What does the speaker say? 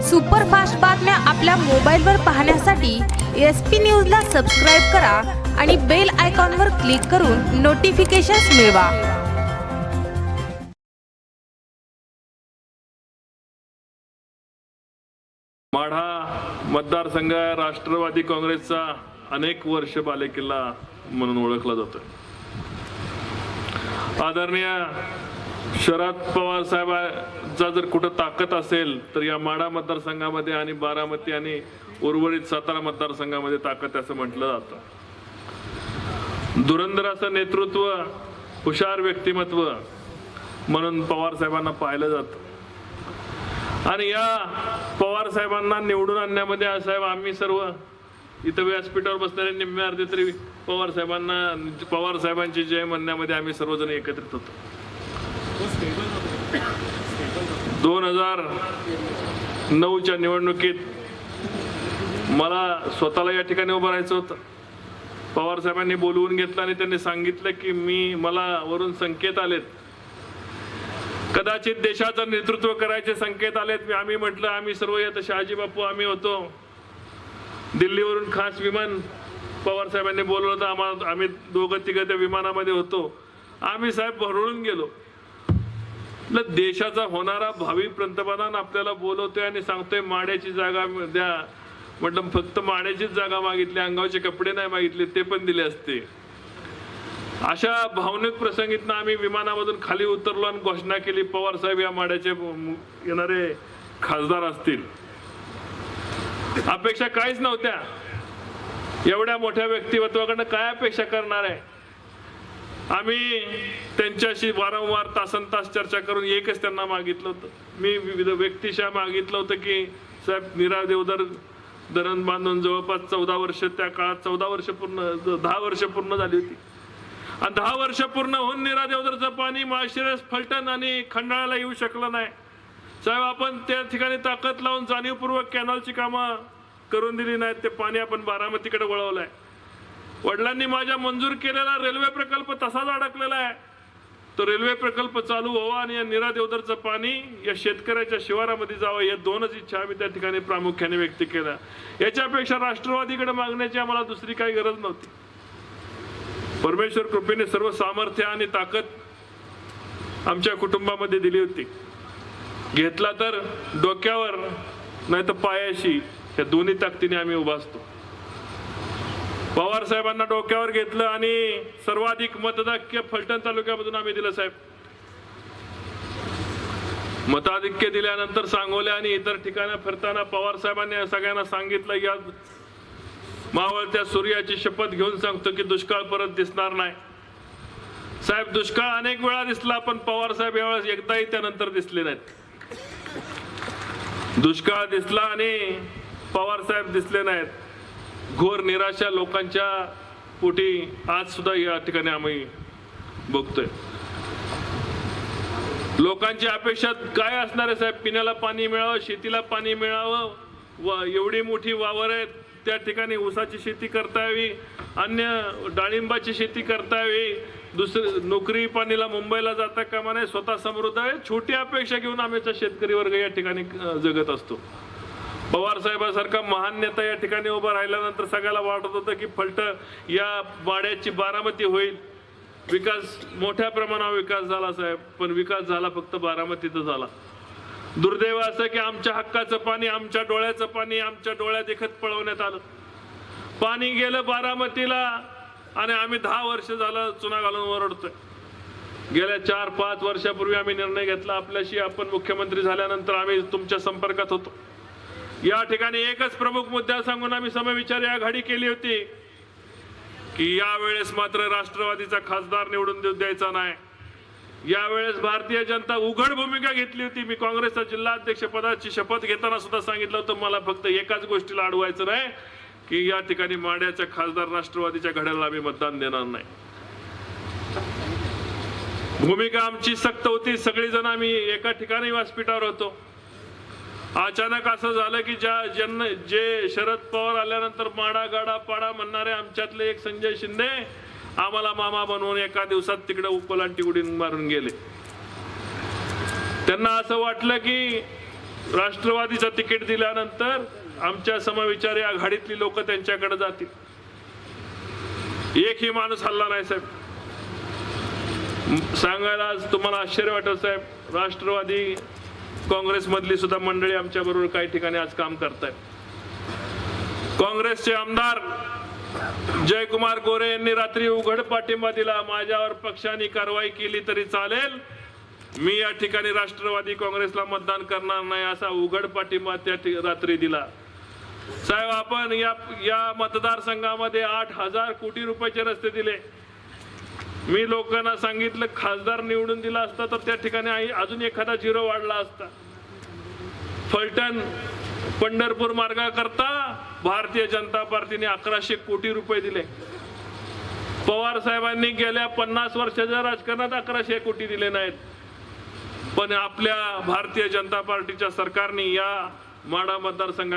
Superfast बातम्या आपल्या मोबाईलवर पाहण्यासाठी एस पी न्यूजला सबस्क्राईब करा आणि बेल आयकॉनवर क्लिक करून नोटिफिकेशन्स मिळवा. माढा मतदारसंघ राष्ट्रवादी काँग्रेसचा अनेक वर्ष बालेकिल्ला म्हणून ओळखला जातोय. आदरणीय शरद पवार साहेबांचा जर कुठं ताकद असेल तर या माढा मतदारसंघामध्ये आणि बारामती आणि उर्वरित सातारा मतदारसंघामध्ये ताकद असं म्हटलं जातं. धुरंधराचं नेतृत्व हुशार व्यक्तिमत्व म्हणून पवार साहेबांना पाहिलं जातं. आणि या पवार साहेबांना निवडून आणण्यामध्ये साहेब आम्ही सर्व इथं व्यासपीठावर बसणारे निम्म्या अर्धे तरी पवार साहेबांना पवार साहेबांची जय म्हणण्यामध्ये आम्ही सर्वजण एकत्रित होतो. दोन हजार नऊच्या निवडणुकीत मला स्वतःला या ठिकाणी उभं राहायचं होतं. पवार साहेबांनी बोलवून घेतलं आणि त्यांनी सांगितलं की मी मला वरून संकेत आलेत. कदाचित देशाचं नेतृत्व करायचे संकेत आलेत. मी आम्ही म्हटलं आम्ही सर्व येत शहाजी बापू आम्ही होतो. दिल्लीवरून खास विमान पवारसाहेबांनी बोलवलं होतं. आम्हाला आम्ही दोघं तिघं त्या विमानामध्ये होतो. आम्ही साहेब भरळून गेलो. देशाचा होणारा भावी पंतप्रधान आपल्याला बोलवतोय आणि सांगतोय माड्याची जागा द्या. म्हटलं फक्त माड्याचीच जागा मागितली अंगावचे कपडे नाही मागितले ते पण दिले असते. अशा भावनिक प्रसंगीतनं आम्ही विमानामधून खाली उतरलो आणि घोषणा केली पवार साहेब या माड्याचे येणारे खासदार असतील. अपेक्षा काहीच नव्हत्या. एवढ्या मोठ्या व्यक्तिमत्वाकडनं काय अपेक्षा करणार आहे? आम्ही त्यांच्याशी वारंवार तासन तास चर्चा करून एकच त्यांना मागितलं होतं. मी विविध व्यक्तिशा मागितलं होतं की साहेब निरा देवधर धरण बांधून जवळपास चौदा वर्ष त्या काळात चौदा वर्ष पूर्ण दहा वर्ष पूर्ण झाली होती. आणि दहा वर्ष पूर्ण होऊन निरा देवधरचं पाणी माळशिरस फलटण आणि खंडाळ्याला येऊ शकलं नाही. साहेब आपण त्या ठिकाणी ताकद लावून जाणीवपूर्वक कॅनॉलची कामं करून दिली नाहीत. ते पाणी आपण बारामतीकडे आहे वडिलांनी माझ्या मंजूर केलेला रेल्वे प्रकल्प तसाच अडकलेला आहे. तो रेल्वे प्रकल्प चालू व्हावा आणि या निरा देवदरचं पाणी या शेतकऱ्याच्या शिवारामध्ये जावं या दोनच इच्छा आम्ही त्या ठिकाणी प्रामुख्याने व्यक्त केल्या. याच्यापेक्षा राष्ट्रवादीकडे मागण्याची आम्हाला दुसरी काही गरज नव्हती. परमेश्वर कृपेने सर्व सामर्थ्य आणि ताकद आमच्या कुटुंबामध्ये दिली होती. घेतला तर डोक्यावर नाही तर पायाशी या दोन्ही ताकदीने आम्ही उभा असतो. पवार साहेबांना डोक्यावर घेतलं आणि सर्वाधिक मतदाक्य फलटण तालुक्यामधून आम्ही दिलं साहेब. मताधिक्य दिल्यानंतर सांगोल्या आणि इतर ठिकाणी फिरताना पवार साहेबांनी सगळ्यांना सांगितलं या मावळत्या सूर्याची शपथ घेऊन सांगतो की दुष्काळ परत दिसणार नाही. साहेब दुष्काळ अनेक वेळा दिसला पण पवार साहेब यावेळेस एकदाही त्यानंतर दिसले नाहीत. दुष्काळ दिसला आणि पवार साहेब दिसले नाहीत. घोर निराशा लोकांच्या पोटी आज सुद्धा या ठिकाणी आम्ही बघतोय. लोकांची अपेक्षा काय असणार आहे साहेब? पिण्याला पाणी मिळावं शेतीला पाणी मिळावं? व एवढी मोठी वावर आहेत त्या ठिकाणी ऊसाची शेती करता यावी अन्य डाळिंबाची शेती करता यावी दुसरी नोकरी पाणीला मुंबईला जाता कामा नये स्वतः समृद्ध आहे छोटी अपेक्षा घेऊन आम्हीचा शेतकरी वर्ग या ठिकाणी जगत असतो. पवार साहेबांसारखा महान नेता या ठिकाणी उभा राहिल्यानंतर सगळ्याला वाटत होतं की फलट या वाड्याची बारामती होईल. विकास मोठ्या प्रमाणावर विकास झाला साहेब पण विकास झाला फक्त बारामतीचा झाला. दुर्दैव असं की आमच्या हक्काचं पाणी आमच्या डोळ्याचं पाणी आमच्या डोळ्यात देखत पळवण्यात आलं. पाणी गेलं बारामतीला आणि आम्ही दहा वर्ष झालं चुना घालून ओरडतोय. गेल्या चार पाच वर्षापूर्वी आम्ही निर्णय घेतला. आपल्याशी आपण मुख्यमंत्री झाल्यानंतर आम्ही तुमच्या संपर्कात होतो. या ठिकाणी एकच प्रमुख मुद्दा सांगून आम्ही समविचार या घडी केली होती की यावेळेस मात्र राष्ट्रवादीचा खासदार निवडून देऊ द्यायचा नाही. यावेळेस भारतीय जनता उघड भूमिका घेतली होती. मी काँग्रेसचा जिल्हा अध्यक्ष पदाची शपथ घेताना सुद्धा सांगितलं होतं मला फक्त एकाच गोष्टीला अडवायचं नाही की या ठिकाणी माड्याच्या खासदार राष्ट्रवादीच्या घड्याला आम्ही मतदान देणार नाही. भूमिका आमची सक्त होती. सगळेजण आम्ही एका ठिकाणी व्यासपीठावर होतो. अचानक असं झालं की ज्या ज्यांना जे शरद पवार आल्यानंतर माडा गाडा पाडा म्हणणारे आमच्यातले एक संजय शिंदे आम्हाला मामा बनवून एका दिवसात तिकडे उपलांटी उडी मारून गेले. त्यांना असं वाटलं की राष्ट्रवादीचं तिकीट दिल्यानंतर आमच्या समविचारी आघाडीतली लोक त्यांच्याकडे जातील. एकही माणूस हल्ला नाही साहेब. सांगायला आज तुम्हाला आश्चर्य वाटत साहेब. राष्ट्रवादी काँग्रेसमधली सुद्धा मंडळी आमच्या बरोबर काही ठिकाणी आज काम करतायत. काँग्रेसचे आमदार जयकुमार गोरे यांनी रात्री उघड पाठिंबा दिला. माझ्यावर पक्षाने कारवाई केली तरी चालेल. मी या ठिकाणी राष्ट्रवादी काँग्रेसला मतदान करणार नाही असा उघड पाठिंबा त्या रात्री दिला. साहेब आपण या या मतदारसंघामध्ये आठ हजार कोटी रुपयाचे रस्ते दिले. मी लोकांना सांगितलं खासदार निवडून दिला असता तर त्या ठिकाणी अजून एखादा झिरो वाढला असता. फलटण पंढरपूर मार्गाकरता भारतीय जनता पार्टीने अकराशे कोटी रुपये दिले. पवार साहेबांनी गेल्या पन्नास वर्षाच्या राजकारणात अकराशे कोटी दिले नाहीत. पण आपल्या भारतीय जनता पार्टीच्या सरकारने या माडा मतदारसंघात